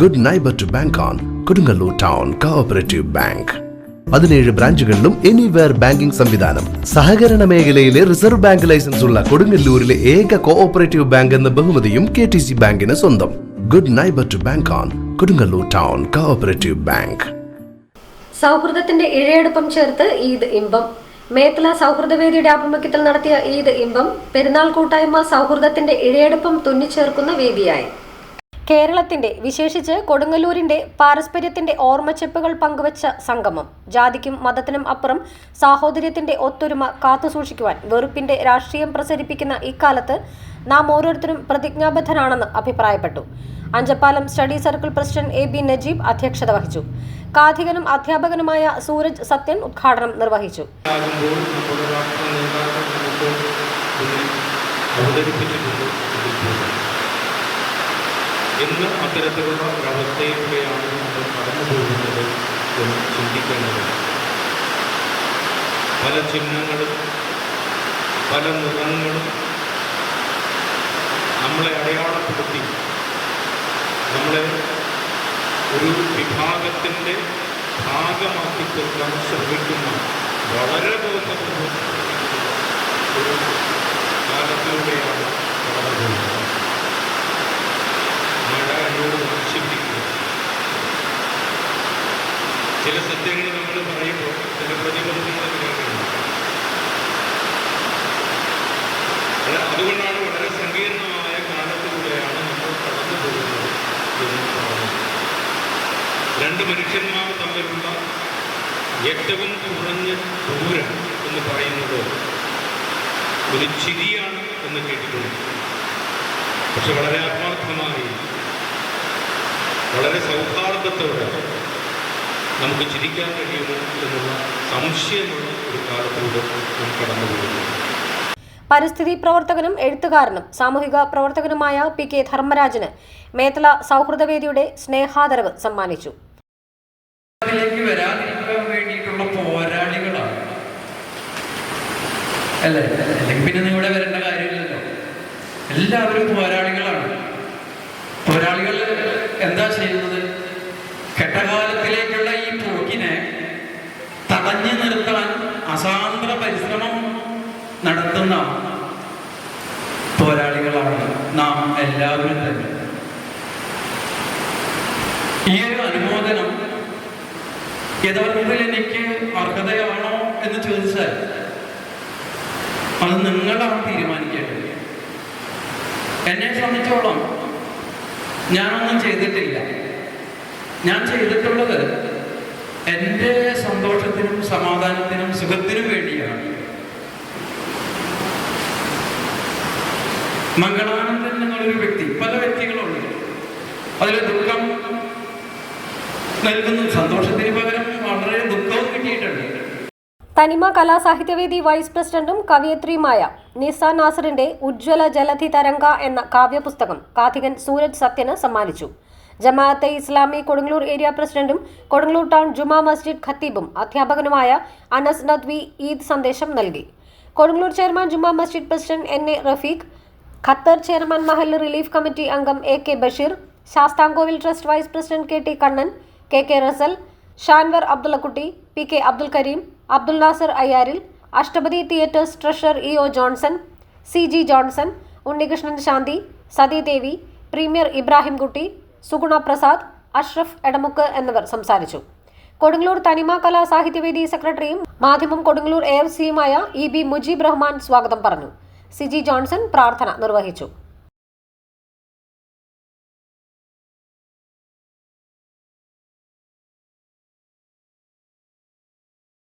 Good neighbour to bank on Kodungallur town cooperative bank പതിനേഴ് ബ്രാഞ്ചുകളിലും anywhere banking സംവിധാനം. സഹകരണ മേഖലയിലെ റിസർവ് ബാങ്ക് ലൈസൻസ് ഉള്ള കൊടുങ്ങല്ലൂരിലെ ഏക കോഓപ്പറേറ്റീവ് ബാങ്ക് എന്ന ബഹുമതിയും കെ ടി സി ബാങ്കിന് സ്വന്തം. Good neighbour to bank on Kodungallur town cooperative bank സൗഹൃദത്തിന്റെ ഇഴയെടുപ്പം ചേർത്ത് ഈദ് ഇമ്പം. മേത്തല സൗഹൃദവേദിയുടെ ആഭിമുഖ്യത്തിൽ നടത്തിയ ഈദ് ഇമ്പം പെരുന്നാൾ കൂട്ടായ്മ സൗഹൃദത്തിന്റെ ഇഴയെടുപ്പം തുന്നിച്ചേർക്കുന്ന വേദിയായി. കേരളത്തിന്റെ വിശേഷിച്ച് കൊടുങ്ങല്ലൂരിന്റെ പാരസ്പര്യത്തിന്റെ ഓർമ്മച്ചെപ്പുകൾ പങ്കുവച്ച സംഗമം. ജാതിക്കും മതത്തിനും അപ്പുറം സാഹോദര്യത്തിന്റെ ഒത്തൊരുമ കാത്തുസൂക്ഷിക്കുവാൻ വെറുപ്പിന്റെ രാഷ്ട്രീയം പ്രസരിപ്പിക്കുന്ന ഇക്കാലത്ത് നാം ഓരോരുത്തരും പ്രതിജ്ഞാബദ്ധരാണെന്ന് അഭിപ്രായപ്പെട്ടു. Anchappalam study circle president A B Najeeb അധ്യക്ഷത വഹിച്ചു. കാഥികനും അധ്യാപകനുമായ സൂരജ് സത്യൻ ഉദ്ഘാടനം നിർവഹിച്ചു. അവതരിപ്പിച്ചിട്ടുണ്ട്. ഇന്ന് അത്തരത്തിലുള്ള ഒരവസ്ഥയിലൂടെയാണ് നമ്മൾ കടന്നു പോകുന്നത് എന്ന് ചിന്തിക്കേണ്ടതുണ്ട്. പല ചിഹ്നങ്ങളും പല നിറങ്ങളും നമ്മളെ അടയാളപ്പെടുത്തി നമ്മളെ ഒരു വിഭാഗത്തിന്റെ ഭാഗമാക്കി തീർക്കാൻ ശ്രമിക്കുന്ന വളരെ ബോധപൂർവം ഒരു കാലത്തിലൂടെയാണ് കടന്നു പോകുന്നത് മഴ എന്നോട് നശിപ്പിക്കുക ചില നമ്മൾ പറയുമ്പോൾ അതിന്റെ പ്രതിബന്ധങ്ങൾ അതുകൊണ്ടാണ് വളരെ സങ്കീർണമായ കാലത്തിലൂടെയാണ് നമ്മൾ കടന്നു പോകുന്നത് എന്ന് പറയുന്നത്. രണ്ട് മനുഷ്യന്മാർ തമ്മിലുള്ള ഏറ്റവും കുറഞ്ഞ ദൂരം എന്ന് പറയുന്നത് ഒരു ചിരിയാണ് എന്ന് കേട്ടിട്ടുണ്ട്. പക്ഷെ വളരെ ആത്മാർത്ഥമായി വളരെ സൗഹാർദ്ദത്തോടെ നമുക്ക് ചിരിക്കാൻ കഴിയുമോ എന്നുള്ള സംശയമുള്ള ഒരു കാലത്തിലൂടെ നാം കടന്നു പോകുന്നു. പരിസ്ഥിതി പ്രവർത്തകനും എഴുത്തുകാരനും സാമൂഹിക പ്രവർത്തകനുമായ പി കെ ധർമ്മരാജന് മേത്തല സൗഹൃദവേദിയുടെ സ്നേഹാദരവ് സമ്മാനിച്ചു. അതിലേക്ക് വരാതിരിക്കാൻ വേണ്ടിയിട്ടുള്ള പോരാളികളാണ്. അല്ലേ? അല്ലെങ്കിൽ പിന്നെ ഇവിടെ വരേണ്ട കാര്യമില്ലല്ലോ. എല്ലാവരും പോരാളികളാണ്. പോരാളികൾ നടത്തുന്ന പോരാളികളാണ് നാം എല്ലാവരും തന്നെ. ഈ ഒരു അനുമോദനം യഥാർത്ഥത്തിൽ എനിക്ക് അർഹതയാണോ എന്ന് ചോദിച്ചാൽ അത് നിങ്ങളാണ് തീരുമാനിക്കേണ്ടത്. എന്നെ സംബന്ധിച്ചോളം ഞാനൊന്നും ചെയ്തിട്ടില്ല. ഞാൻ ചെയ്തിട്ടുള്ളത് എന്റെ സന്തോഷത്തിനും സമാധാനത്തിനും സുഖത്തിനും വേണ്ടിയാണ് മംഗളാനന്ദൻ എന്നുള്ളൊരു വ്യക്തി പല വ്യക്തികളുണ്ട്. അതിൽ ദുഃഖം നൽകുന്നു സന്തോഷത്തിന് പകരം വളരെ ദുഃഖവും കിട്ടിയിട്ടുണ്ട്. തനിമ കലാസാഹിത്യവേദി വൈസ് പ്രസിഡന്റും കവിയത്രിയുമായ നിസ നാസറിന്റെ ഉജ്ജ്വല ജലധി തരംഗ എന്ന കാവ്യപുസ്തകം കാഥികൻ സൂരജ് സത്യന് സമ്മാനിച്ചു. ജമാഅത്തെ ഇസ്ലാമി കൊടുങ്ങല്ലൂർ ഏരിയ പ്രസിഡന്റും കൊടുങ്ങല്ലൂർ ടൗൺ ജുമാ മസ്ജിദ് ഖത്തീബും അധ്യാപകനുമായ അനസ് നദ്വി ഈദ് സന്ദേശം നൽകി. Kodungallur Cheraman Juma Masjid president N A Rafeeq Qatar Cheraman Mahal relief committee അംഗം A K Basheer Sasthamkovil trust vice president K T Kannan K K Rasal Shanvar Abdullakutty P K Abdul Kareem Abdul Nasar Ayyaril Ashtapathi theatres treasurer E O Johnson C G Johnson Unnikrishnan Shanthi Satheedevi premier Ibrahimkutty Suguna Prasad Ashraf Edamukku എന്നിവർ സംസാരിച്ചു. കൊടുങ്ങല്ലൂർ തനിമ കലാ സാഹിത്യവേദി സെക്രട്ടറിയും Madhyamam Kodungallur A F സിയുമായ E B Mujeeb Rahman സ്വാഗതം പറഞ്ഞു. C G Johnson പ്രാർത്ഥന നിർവഹിച്ചു